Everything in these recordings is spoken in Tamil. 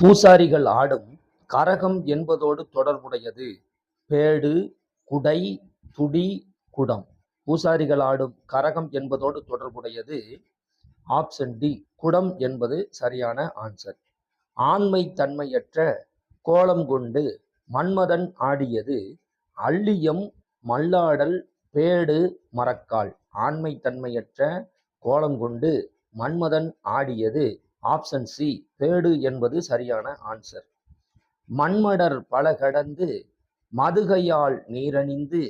பூசாரிகள் ஆடும் கரகம் என்பதோடு தொடர்புடையது. பேடு குடை துடி குடம். பூசாரிகள் ஆடும் கரகம் என்பதோடு தொடர்புடையது. ஆப்ஷன் டி குடம் என்பது சரியான ஆன்சர். ஆண்மை தன்மையற்ற கோலம் கொண்டு மன்மதன் ஆடியது அள்ளியம் மல்லாடல் பேடு மரக்கால். ஆண்மை தன்மையற்ற கோலம் கொண்டு மன்மதன் ஆடியது ஆப்ஷன் சி பேடு என்பது சரியான ஆன்சர். மண்மடர் பல கடந்து மதுகையால் நீரணிந்து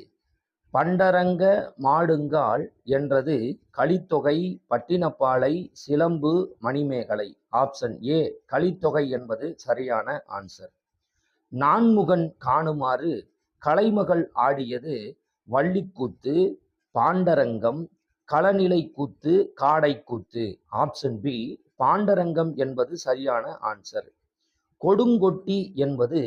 பண்டரங்க மாடுங்கால் என்றது களித்தொகை பட்டினப்பாலை சிலம்பு மணிமேகலை. ஆப்ஷன் ஏ கலித்தொகை என்பது சரியான ஆன்சர். நான்முகன் காணுமாறு கலைமகள் ஆடியது வள்ளிக்கூத்து பாண்டரங்கம் களநிலை கூத்து காடைக்கூத்து. ஆப்ஷன் பி பாண்டரங்கம் என்பது சரியான ஆன்சர் கொடுங்கொட்டி என்பது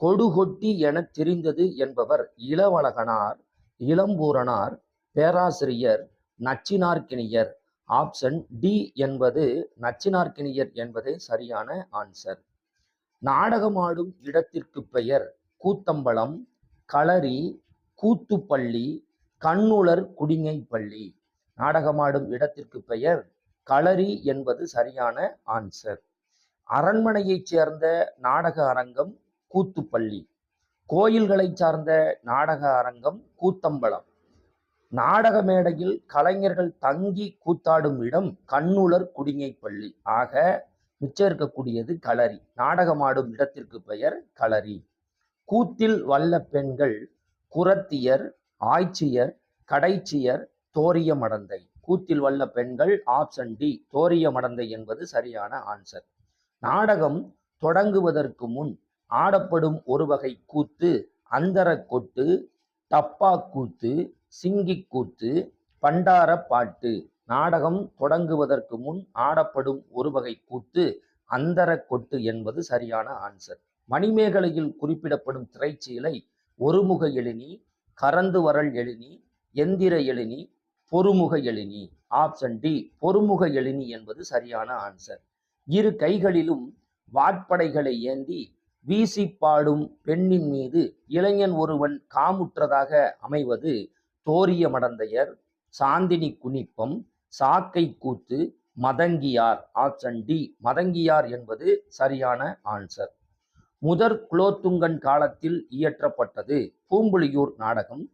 கொடுகொட்டி என தெரிந்தது என்பவர் இளவழகனார் இளம்பூரணார் பேராசிரியர் நச்சினார்க்கினியர். ஆப்ஷன் டி என்பது நச்சினார்க்கினியர் என்பதே சரியான ஆன்சர் நாடகமாடும் இடத்திற்கு பெயர் கூத்தம்பலம் களரி கூத்துப்பள்ளி கண்ணுளர் குடிங்கை பள்ளி. நாடகமாடும் இடத்திற்கு பெயர் களரி என்பது சரியான ஆன்சர் அரண்மனையைச் சேர்ந்த நாடக அரங்கம் கூத்துப்பள்ளி. கோயில்களைச் சார்ந்த நாடக அரங்கம் கூத்தம்பலம். நாடக மேடையில் கலைஞர்கள் தங்கி கூத்தாடும் இடம் கண்ணுளர் குடிங்கைப்பள்ளி. ஆக மிச்சம் இருக்கக்கூடியது களரி. நாடகமாடும் இடத்திற்கு பெயர் களரி. கூத்தில் வல்ல பெண்கள் குரத்தியர் ஆய்ச்சியர் கடைச்சியர் தோரிய மடந்தை கூத்தில் வல்ல பெண்கள் ஆப்ஷன் டி தோரிய மடந்தை என்பது சரியான ஆன்சர் நாடகம் தொடங்குவதற்கு முன் ஆடப்படும் ஒரு வகை கூத்து அந்தர கொட்டு டப்பா கூத்து சிங்கி கூத்து பண்டார பாட்டு. நாடகம் தொடங்குவதற்கு முன் ஆடப்படும் ஒரு வகை கூத்து அந்தர கொட்டு என்பது சரியான ஆன்சர் மணிமேகலையில் குறிப்பிடப்படும் திரைச்சீலை ஒருமுக எழினி கரந்து வரல் எழினி எந்திர எழினி பொறுமுக எழினி ஆப்ஷன் டி பொறுமுக எழினி என்பது சரியான ஆன்சர் இரு கைகளிலும் வாட்படைகளை ஏந்தி வீசி பாடும் பெண்ணின் மீது இளைஞன் ஒருவன் காமுற்றதாக அமைவது தோரிய மடந்தையர் சாந்தினி குனிப்பம் சாக்கை கூத்து மதங்கியார். ஆப்ஷன் டி மதங்கியார் என்பது சரியான ஆன்சர் முதற் குலோத்துங்கன் காலத்தில் இயற்றப்பட்டது பூம்புலியூர் நாடகம்.